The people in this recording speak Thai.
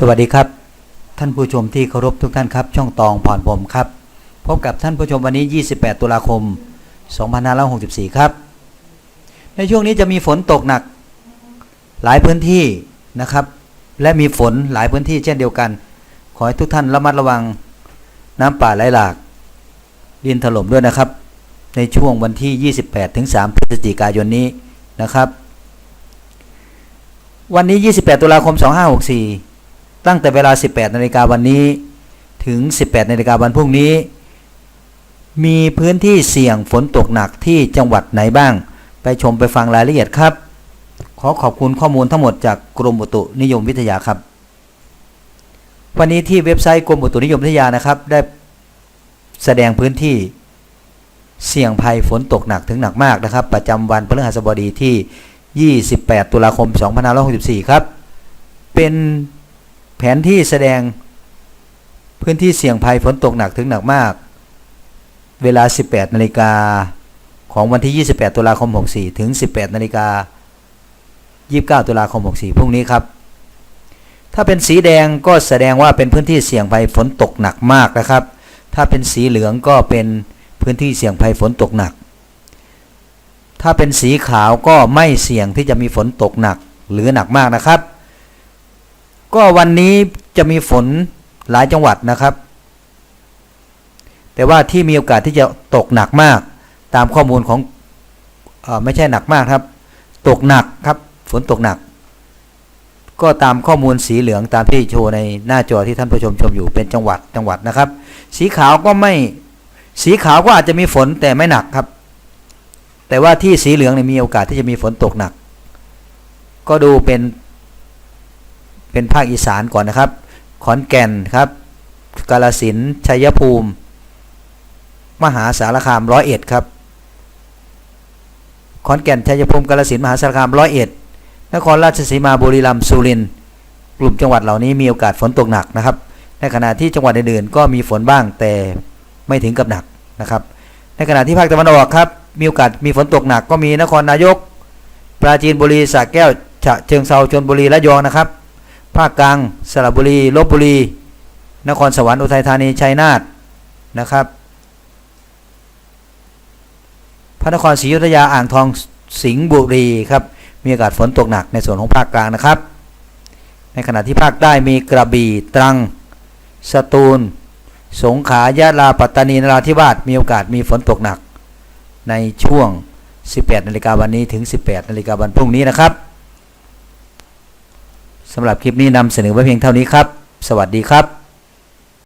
สวัสดีครับ ท่านผู้ชมที่เคารพทุกท่านครับ ช่องตองผ่อนผมครับ พบกับท่านผู้ชมวันนี้ 28 ตุลาคม 2564 ครับ ในช่วงนี้จะมีฝนตกหนักหลายพื้นที่นะครับ และมีฝนหลายพื้นที่เช่นเดียวกัน ขอให้ทุกท่านระมัดระวังน้ำป่าไหลหลากดินถล่มด้วยนะครับ ในช่วงวันที่ 28 ถึง 3 พฤศจิกายนนี้นะครับ วันนี้ 28 ตุลาคม 2564 ตั้งแต่เวลา 18นาฬิกาวันนี้ ถึง 18นาฬิกาวันพรุ่งนี้ มีพื้นที่เสี่ยงฝนตกหนักที่จังหวัดไหนบ้าง ไปชมไปฟังรายละเอียดครับ ขอขอบคุณข้อมูลทั้งหมดจากกรมอุตุนิยมวิทยาครับ วันนี้ที่เว็บไซต์กรมอุตุนิยมวิทยานะครับได้แสดงพื้นที่เสี่ยงภัยฝนตกหนักถึงหนักมากนะครับ ประจำวันพฤหัสบดีที่ 28 ตุลาคม 2564 ครับ เป็น แผนที่แสดงพื้นที่เสี่ยงภัยฝนตกหนักถึงหนักมาก เวลา 18นาฬิกาของวันที่ 28 ตุลาคม 64 ถึง 18นาฬิกา29 ตุลาคม 64 พรุ่งนี้ครับ ถ้าเป็นสีแดงก็แสดงว่าเป็นพื้นที่เสี่ยงภัยฝนตกหนักมากนะครับ ถ้าเป็นสีเหลืองก็เป็นพื้นที่เสี่ยงภัยฝนตกหนัก ถ้าเป็นสีขาวก็ไม่เสี่ยงที่จะมีฝนตกหนักหรือหนักมากนะครับ ก็วันนี้จะมีฝนหลายจังหวัดนะครับ แต่ว่าที่มีโอกาสที่จะตกหนักมาก ตามข้อมูลของออไม่ใช่หนักมากครับ ตกหนักครับฝนตกหนัก ก็ตามข้อมูลสีเหลืองตามที่โชว์ในหน้าจอที่ท่านผู้ชมชมอยู่เป็นจังหวัดจังหวัดนะครับ สีขาวก็ไม่สีขาวก็อาจจะมีฝนแต่ไม่หนักครับ แต่ว่าที่สีเหลืองเนี่ยมีโอกาสที่จะมีฝนตกหนัก ก็ดูเป็น เป็นภาคอีสานก่อนนะครับ ขอนแก่นครับกาลสินชัยภูมิ มหาสารคามร้อยเอ็ดครับ ขอนแก่นชัยภูมิกาลสินมหาสารคามร้อยเอ็ดนครราชสีมาบุรีรัมย์สุรินทร์กลุ่มจังหวัดเหล่านี้มีโอกาสฝนตกหนักนะครับ ในขณะที่จังหวัดอื่นๆก็มีฝนบ้างแต่ไม่ถึงกับหนักนะครับ ในขณะที่ภาคตะวันออกครับมีโอกาสมีฝนตกหนักก็มีนครนายก ปราจีนบุรีสระแก้วฉะเชิงเซาชลบุรีและยองนะครับ ภาคกลางสระบุรีลบบุรี นครสวรรค์อุทัยธานีชัยนาทนะครับ พระนครศรีอยุธยาอ่างทองสิงห์บุรีครับมีโอกาสฝนตกหนักในส่วนของภาคกลางนะครับ ในขณะที่ภาคใต้มีกระบี่ตรัง สตูล สงขลายะลาปัตตานีนราธิวาสมีโอกาสมีฝนตกหนัก ในช่วง 18นาฬิกาวันนี้ถึง 18นาฬิกาวันพรุ่งนี้นะครับ สำหรับคลิปนี้นำเสนอไว้เพียงเท่านี้ครับ สวัสดีครับ